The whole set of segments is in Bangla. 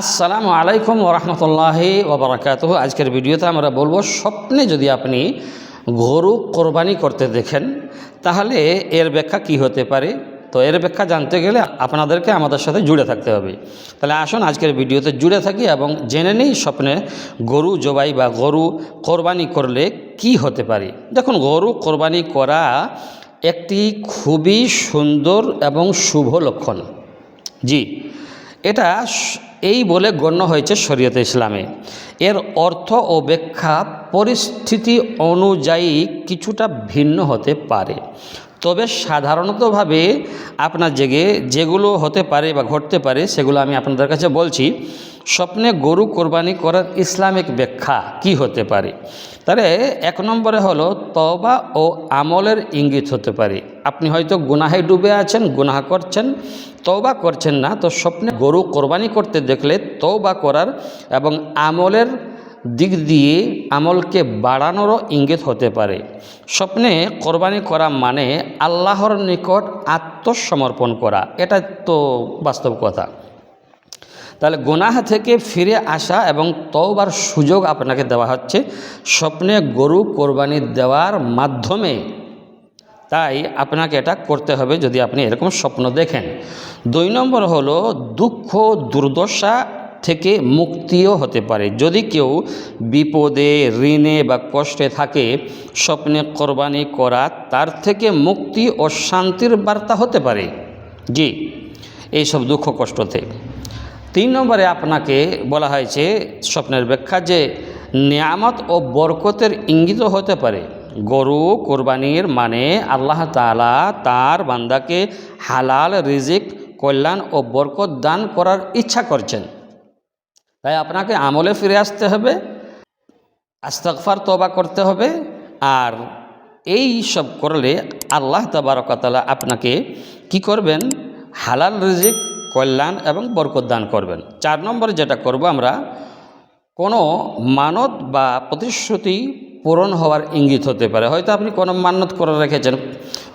আসসালামু আলাইকুম ওরহমতুল্লাহি ওবরাকাত আজকের ভিডিওতে আমরা বলব, স্বপ্নে যদি আপনি গরু কোরবানি করতে দেখেন, তাহলে এর ব্যাখ্যা কি হতে পারে? তো এর ব্যাখ্যা জানতে গেলে আপনাদেরকে আমাদের সাথে জুড়ে থাকতে হবে। তাহলে আসুন আজকের ভিডিওতে জুড়ে থাকি এবং জেনে নিই স্বপ্নে গরু জবাই বা গরু কোরবানি করলে কি হতে পারে। দেখুন, গরু কোরবানি করা একটি খুবই সুন্দর এবং শুভ লক্ষণ। জি, এটা এই বলে গণ্য হয়েছে শরীয়তে ইসলামে। এর অর্থ ও ব্যাখ্যা পরিস্থিতি অনুযায়ী কিছুটা ভিন্ন হতে পারে। তবে সাধারণতভাবে আপনার জেগে যেগুলো হতে পারে বা ঘটতে পারে, সেগুলো আমি আপনাদের কাছে বলছি। স্বপ্নে গরু কোরবানি করার ইসলামিক ব্যাখ্যা কি হতে পারে? তাহলে এক নম্বরে হলো তবা ও আমলের ইঙ্গিত হতে পারে। আপনি হয়তো গুনাহে ডুবে আছেন, গুনাহ করছেন, তওবা করছেন না, তো স্বপ্নে গরু কোরবানি করতে দেখলে তওবা করার এবং আমলের দিক দিয়ে আমলকে বাড়ানোরও ইঙ্গিত হতে পারে। স্বপ্নে কোরবানি করা মানে আল্লাহর নিকট আত্মসমর্পণ করা। এটা তো বাস্তব কথা। তাহলে গুনাহ থেকে ফিরে আসা এবং তওবার সুযোগ আপনাকে দেওয়া হচ্ছে স্বপ্নে গরু কোরবানি দেওয়ার মাধ্যমে। তাই আপনাকে এটা করতে হবে যদি আপনি এরকম স্বপ্ন দেখেন। দুই নম্বর হলো দুঃখ, দুর্দশা থেকে মুক্তিও হতে পারে। যদি কেউ বিপদে, ঋণে বা কষ্টে থাকে, স্বপ্নে কোরবানি করা তার থেকে মুক্তি ও শান্তির বার্তা হতে পারে। জি, এইসব দুঃখ কষ্ট থেকে। তিন নম্বরে আপনাকে বলা হয়েছে স্বপ্নের ব্যাখ্যা যে নিয়ামত ও বরকতের ইঙ্গিত হতে পারে। গরু কোরবানির মানে আল্লাহ তাআলা তার বান্দাকে হালাল রিজিক, কল্যাণ ও বরকত দান করার ইচ্ছা করছেন। তাই আপনাকে আমলে ফিরে আসতে হবে, আস্তাগফার তবা করতে হবে আর এই সব করলে আল্লাহ তাবারকতালা আপনাকে কি করবেন? হালাল রিজিক কল্যাণ এবং বরকত দান করবেন। চার নম্বরে যেটা করব আমরা, কোনো মানত বা প্রতিশ্রুতি পূরণ হওয়ার ইঙ্গিত হতে পারে। হয়তো আপনি কোনো মানত করে রেখেছেন,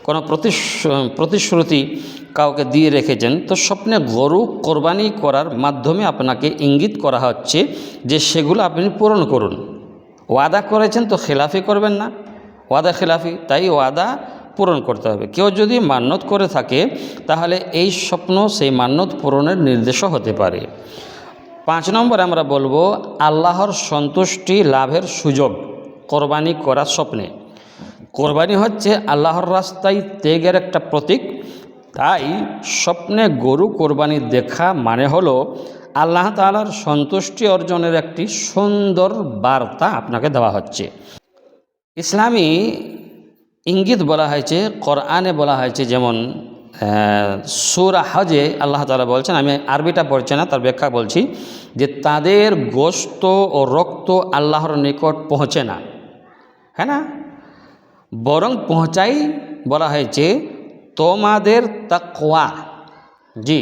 কোনো প্রতিশ্রু- প্রতিশ্রুতি কাউকে দিয়ে রেখেছেন, তো স্বপ্নে গরু কোরবানি করার মাধ্যমে আপনাকে ইঙ্গিত করা হচ্ছে যে সেগুলো আপনি পূরণ করুন। ওয়াদা করেছেন তো খেলাফি করবেন না। ওয়াদা খেলাফি, তাই ওয়াদা পূরণ করতে হবে। কেউ যদি মান্যত করে থাকে, তাহলে এই স্বপ্ন সেই মান্যত পূরণের নির্দেশও হতে পারে। পাঁচ নম্বরে আমরা বলব, আল্লাহর সন্তুষ্টি লাভের সুযোগ, কোরবানি করার স্বপ্নে। কোরবানি হচ্ছে আল্লাহর রাস্তায় ত্যাগের একটা প্রতীক। তাই স্বপ্নে গরু কোরবানি দেখা মানে হলো, আল্লাহ তাআলার সন্তুষ্টি অর্জনের একটি সুন্দর বার্তা আপনাকে দেওয়া হচ্ছে। ইসলামী ইঙ্গিত বলা হয়েছে, কোরআনে বলা হয়েছে যেমন সুরা হজে আল্লাহ তালা বলছেন, আমি আরবিটা পড়ছি না, তার ব্যাখ্যা বলছি, যে তাদের গোস্ত ও রক্ত আল্লাহর নিকট পৌঁছে না। হ্যাঁ না? বরং পৌঁছাই বলা হয়েছে, তোমাদের তাকওয়া। জি।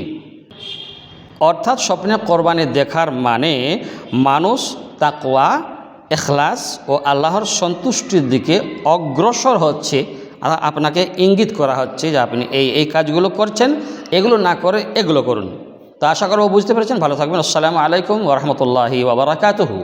অর্থাৎ স্বপ্নে কোরবানি দেখার মানে মানুষ তাকওয়া এখলাস ও আল্লাহর সন্তুষ্টির দিকে অগ্রসর হচ্ছে। আপনাকে ইঙ্গিত করা হচ্ছে যে আপনি এই এই কাজগুলো করছেন, এগুলো না করে এগুলো করুন। তা আশা করব বুঝতে পেরেছেন। ভালো থাকবেন। আসসালামু আলাইকুম ওরহমতুল্লাহি ওবরাকাতহু